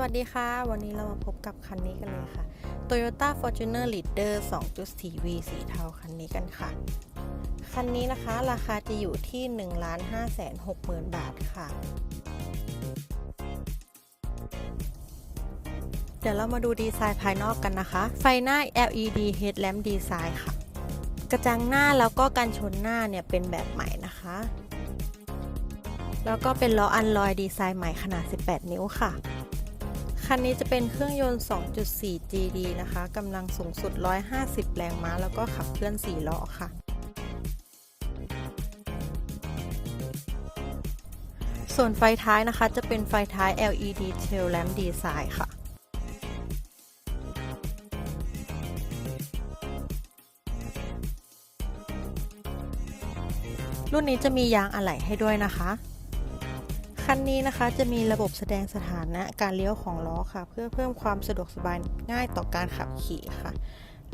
วัสดีค่ะ วันนี้เรามาพบกับคันนี้กันเลยค่ะ Toyota Fortuner Leader 2.4V สีเทาคันนี้กันค่ะ คันนี้นะคะราคาจะอยู่ที่ 1 5 6 0 0 0 0 บาทค่ะ เดี๋ยวเรามาดูดีไซน์ภายนอกกันนะคะ ไฟหน้า LED headlamp design ค่ะ กระจังหน้าแล้วก็กันชนหน้าเนี่ยเป็นแบบใหม่นะคะแล้วก็เป็นล้ออันลอยดีไซน์ใหม่ขนาด 18 นิ้วค่ะ คันนี้จะเป็นเครื่องยนต์ 2.4 GD นะคะกำลังสูงสุด 150 แรงม้า แล้วก็ขับเคลื่อน 4 ล้อค่ะ ส่วนไฟท้ายนะคะจะเป็นไฟท้าย LED tail lamp design ค่ะรุ่นนี้จะมียางอะไหล่ให้ด้วยนะคะ คันนี้นะคะจะมีระบบแสดงสถานะการเลี้ยวของล้อค่ะ เพื่อเพิ่มความสะดวกสบายง่ายต่อการขับขี่ค่ะ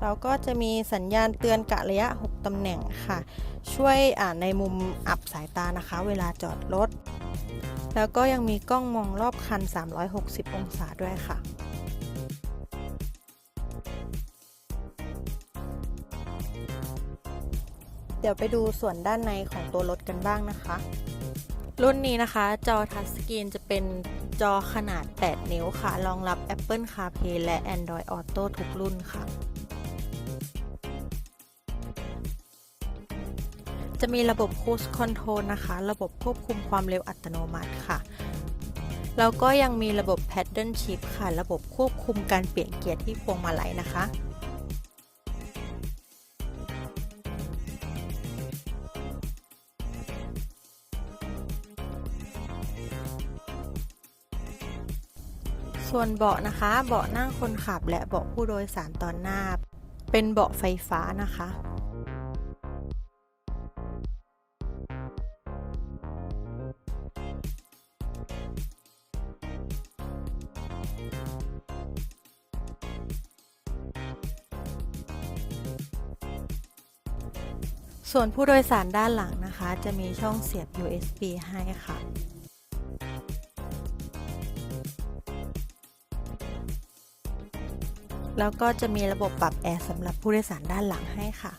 แล้วก็จะมีสัญญาณเตือนกะระยะ 6 ตำแหน่งค่ะ ช่วยในมุมอับสายตานะคะ เวลาจอดรถ แล้วก็ยังมีกล้องมองรอบคัน 360 องศาด้วยค่ะเดี๋ยวไปดูส่วนด้านในของตัวรถกันบ้างนะคะ รุ่นนี้นะคะ จอทัชสกรีนจะเป็นจอขนาด 8 นิ้วค่ะ รองรับ Apple CarPlay และ Android Auto ทุกรุ่นค่ะ จะมีระบบ Cruise Control นะคะ ระบบควบคุมความเร็วอัตโนมัติค่ะ แล้วก็ยังมีระบบ Paddle Shift ค่ะ ระบบควบคุมการเปลี่ยนเกียร์ที่พวงมาลัยนะคะ ส่วนเบาะนะคะ เบาะนั่งคนขับ และเบาะผู้โดยสารตอนหน้า เป็นเบาะไฟฟ้านะคะส่วนผู้โดยสารด้านหลังนะคะ จะมีช่องเสียบ USB ให้ค่ะ แล้วก็จะมีระบบปรับแอร์สำหรับผู้โดยสารด้านหลังให้ค่ะ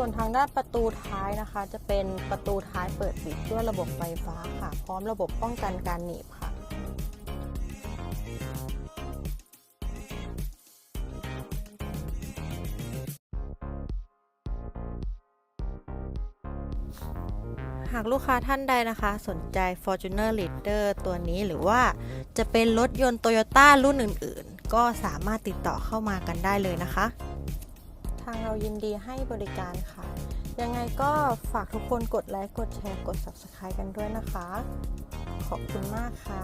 ส่วนทางด้านประตูท้ายนะคะ จะเป็นประตูท้ายเปิดปิดด้วยระบบไฟฟ้าค่ะ พร้อมระบบป้องกันการหนีบ หากลูกค้าท่านใดนะคะ สนใจ Fortuner Leader ตัวนี้หรือว่าจะเป็นรถยนต์ Toyota รุ่นอื่น ๆ ก็สามารถติดต่อเข้ามากันได้เลยนะคะ ทางเรายินดีให้บริการค่ะ ยังไงก็ฝากทุกคนกดไลค์ กดแชร์ กด Subscribe กันด้วยนะคะ ขอบคุณมากค่ะ